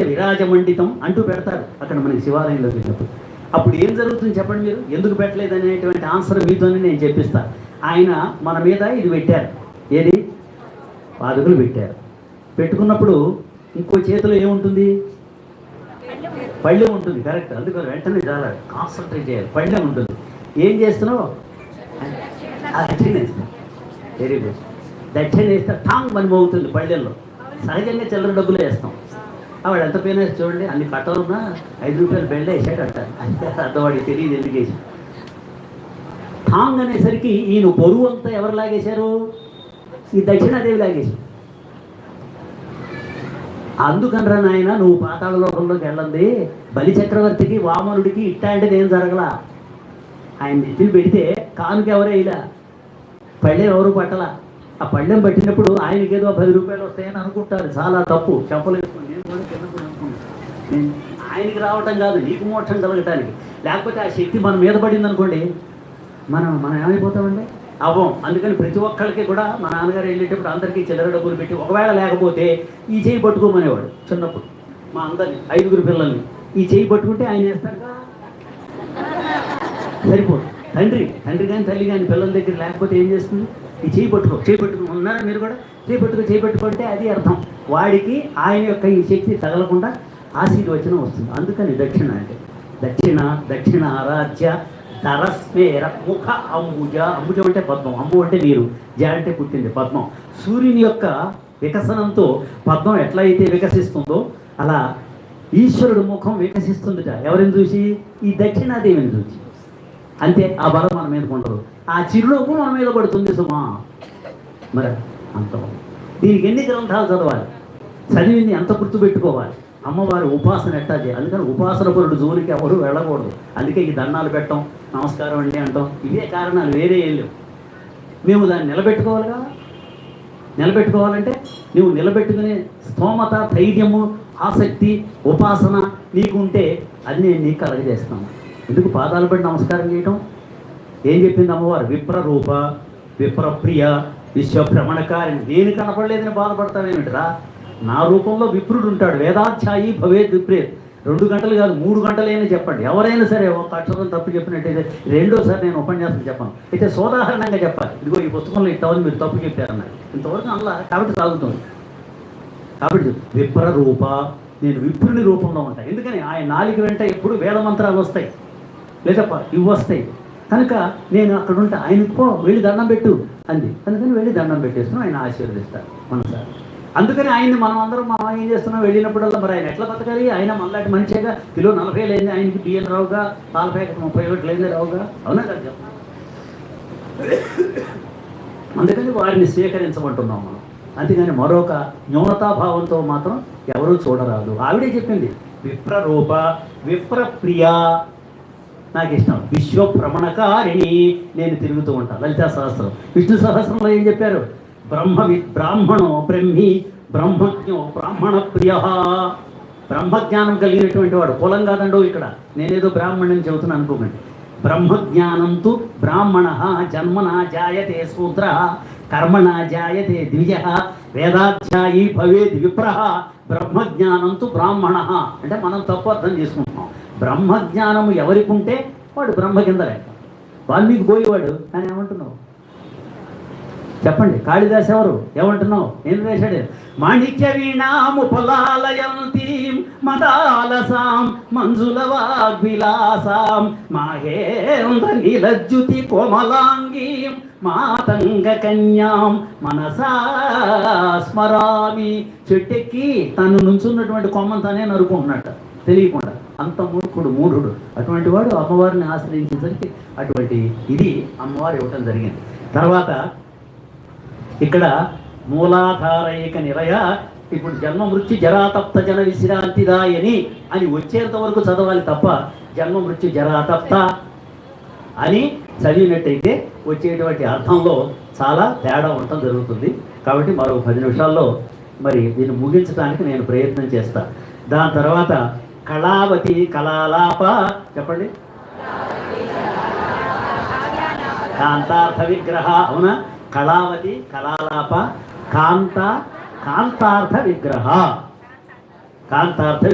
విరాజమండితం అంటూ పెడతారు అక్కడ మనకి శివాలయంలో వెళ్ళినప్పుడు. అప్పుడు ఏం జరుగుతుంది చెప్పండి మీరు? ఎందుకు పెట్టలేదు అనేటువంటి ఆన్సర్ మీతోనే నేను చెప్పిస్తా. ఆయన మన మీద ఇది పెట్టారు. ఏది? పాదుకలు పెట్టారు. పెట్టుకున్నప్పుడు ఇంకో చేతిలో ఏముంటుంది? పళ్ళెం ఉంటుంది కరెక్ట్. అందుకని వెంటనే చాలా కాన్సన్ట్రేట్ చేయాలి. పళ్ళెం ఉంటుంది. ఏం చేస్తున్నావు? దక్షిణ వెరీ గుడ్ దక్షిణ వేస్తే టాంగ్ మనమవుతుంది పళ్ళెల్లో. సహజంగా చిల్లర డబ్బులు వేస్తాం. ఆవిడ ఎంత పోయినా చూడండి అన్ని కట్టలున్నా ఐదు రూపాయలు బెల్డ్ వేసాడు అంట అంతే అర్థవాడికి తెలియదు ఎందుకు వేసి. థాంగ్ అనేసరికి ఈయన బరువు అంతా ఎవరు లాగేశారు? ఈ దక్షిణాదేవి లాగేసి అందుకనరా నాయన నువ్వు పాతాళ లోకంలోకి వెళ్ళండి. బలి చక్రవర్తికి వామనుడికి ఇట్లాంటిది ఏం జరగలా. ఆయన నెత్తిని పెడితే కానుక ఎవరే ఇలా? పళ్ళెం ఎవరు పట్టలా? ఆ పళ్ళెం పట్టినప్పుడు ఆయనకి ఏదో పది రూపాయలు వస్తాయని అనుకుంటారు. చాలా తప్పు చెప్పలేసుకుంది కూడా చిన్నప్పుడు ఆయనకి రావటం కాదు నీకు మోక్షం కలగటానికి. లేకపోతే ఆ శక్తి మన మీద పడింది అనుకోండి మనం మనం ఏమైపోతామండి? అవం అందుకని ప్రతి ఒక్కరికి కూడా మా నాన్నగారు వెళ్ళేటప్పుడు అందరికీ చిల్లర డబ్బులు పెట్టి ఒకవేళ లేకపోతే ఈ చేయి పట్టుకోమనేవాడు చిన్నప్పుడు. మా అందరిని ఐదుగురు పిల్లల్ని. ఈ చేయి పట్టుకుంటే ఆయన వేస్తారుగా సరిపోదు. తండ్రి తండ్రి కానీ తల్లి కానీ పిల్లల దగ్గర లేకపోతే ఏం చేస్తుంది? ఈ చేయి పట్టుకో. చేయి పట్టుకో. ఉన్నారా మీరు కూడా? చేయి పట్టుకో చేయి పట్టుకుంటే అది అర్థం. వాడికి ఆయన యొక్క ఈ శక్తి తగలకుండా ఆశీర్వచనం వస్తుంది. అందుకని దక్షిణ అంటే దక్షిణ దక్షిణ ఆరాధ్య ధరస్మేర ముఖ అంబుజ. అంబుజం అంటే పద్మం. అంబు అంటే నీరు. జ అంటే పుట్టింది పద్మం. సూర్యుని యొక్క వికసనంతో పద్మం ఎట్లా అయితే వికసిస్తుందో అలా ఈశ్వరుడు ముఖం వికసిస్తుందిట. ఎవరిని చూసి? ఈ దక్షిణాదేవిని చూసి. అంతే ఆ బలం మన మీద ఉండదు. ఆ చిరునవ్వు మన మీద పడుతుంది సుమా. మరి అంత దీనికి ఎన్ని గ్రంథాలు చదవాలి? చదివింది ఎంత గుర్తుపెట్టుకోవాలి అమ్మవారి ఉపాసన ఎట్టా చేయాలి? అందుకని ఉపాసన పరుడు జోలికి ఎవరు వెళ్ళకూడదు. అందుకే ఈ దండాలు పెట్టడం నమస్కారం అండి అంటాం. ఇవే కారణాలు వేరే ఏం లేవు. మేము దాన్ని నిలబెట్టుకోవాలిగా? నిలబెట్టుకోవాలంటే నువ్వు నిలబెట్టుకునే స్తోమత ధైర్యము ఆసక్తి ఉపాసన నీకు ఉంటే అది నేను నీకు కలగజేస్తాను. ఎందుకు పాదాలు పడి నమస్కారం చేయటం? ఏం చెప్పింది అమ్మవారు? విప్రరూప విప్రప్రియ విశ్వభ్రమణకారిని నేను కనపడలేదని బాధపడతావేమిటిరా? నా రూపంలో విప్రుడు ఉంటాడు వేదాధ్యాయి భవేద్ విప్రేత్. రెండు గంటలు కాదు మూడు గంటలైనా చెప్పండి. ఎవరైనా సరే ఒక అక్షరం తప్పు చెప్పినట్టయితే రెండోసారి నేను ఉపన్యాసం చెప్పాను. అయితే సోదాహరణంగా చెప్పాలి. ఇదిగో ఈ పుస్తకంలో ఇట్టవని మీరు తప్పు చెప్పారన్నారు. ఇంతవరకు అలా కాబట్టి సాగుతుంది. కాబట్టి విప్ర రూప నేను విప్రుని రూపంలో ఉంటాను ఎందుకని? ఆయన నాలుగు వెంట ఎప్పుడు వేద మంత్రాలు వస్తాయి. లేదా ఇవి వస్తాయి కనుక నేను అక్కడ ఉంటే ఆయనకు పో వెళ్ళి దండం పెట్టు. అంది. అందుకని వెళ్ళి దండం పెట్టేస్తున్నాం ఆయన ఆశీర్వదిస్తారు మన సార్ అందుకని ఆయన్ని మనం అందరం మనం ఏం చేస్తున్నాం? వెళ్ళినప్పుడల్లా మరి ఆయన ఎట్లా బతకాలి? ఆయన మనలాంటి మంచిగా కిలో నలభై లేని ఆయనకి బియ్యం రావుగా? పాల ప్యాకెట్ ముప్పై ఒకటి లేని రావుగా? అవునా కదా అందుకని వారిని స్వీకరించమంటున్నాం మనం. అందుకని మరొక న్యూనతాభావంతో మాత్రం ఎవరూ చూడరాదు. ఆవిడే చెప్పింది విప్రరూప విప్రప్రియ నాకు ఇష్టం విశ్వభ్రమణకారిణి నేను తిరుగుతూ ఉంటాను లలితా సహస్రం. విష్ణు సహస్రంలో ఏం చెప్పారు? బ్రహ్మ వి బ్రాహ్మణో బ్రహ్మి బ్రహ్మజ్ఞో బ్రాహ్మణ ప్రియ బ్రహ్మజ్ఞానం కలిగినటువంటి వాడు. కులం కాదండో ఇక్కడ. నేనేదో బ్రాహ్మణుని చెబుతున్నాను అనుకోకండి. బ్రహ్మజ్ఞానం తు బ్రాహ్మణ జన్మన జాయతే శూద్ర కర్మణ జాయతే ద్విజ వేదాధ్యాయీ భవేద్ విప్ర బ్రహ్మజ్ఞానం తు బ్రాహ్మణ. అంటే మనం తప్పు అర్థం చేసుకుంటాం. బ్రహ్మజ్ఞానము ఎవరికి ఉంటే వాడు బ్రహ్మ కింద లేక వాల్మీకి పోయేవాడు కానీ ఏమంటున్నావు? చెప్పండి కాళిదాస్ ఎవరు? ఏమంటున్నావు? ఏం వేశాడు? మాణిక్య వీణాముపలాలయంతీం మదాలసాం మంజుల వాగ్విలాసాం మాహేంద్ర నీలజ్జుతి కోమలాంగీం మాతంగ కన్యాం మనసా స్మరామి. చెట్టెక్కి తను నుంచున్నటువంటి కొమ్మను తనే నరుకుంటున్నట్టు. తెలియకుండా అంత మూర్ఖుడు మూఢుడు. అటువంటి వాడు అమ్మవారిని ఆశ్రయించేసరికి అటువంటి ఇది అమ్మవారు ఇవ్వటం జరిగింది. తర్వాత ఇక్కడ మూలాధారైక నిలయ ఇప్పుడు జన్మ మృత్యు జరాతప్త జన విశ్రాంతిదాయని అని వచ్చేంత వరకు చదవాలి తప్ప జన్మ మృత్యు జరాతప్త అని చదివినట్టయితే వచ్చేటువంటి అర్థంలో చాలా తేడా ఉండటం జరుగుతుంది. కాబట్టి మరో పది నిమిషాల్లో మరి దీన్ని ముగించడానికి నేను ప్రయత్నం చేస్తా. దాని తర్వాత కళావతి కళాలాప. చెప్పండి. కాంతార్థ విగ్రహ అవునా? కళావతి కళాలాప. కాంత కాంతార్థ విగ్రహ. కాంతార్థ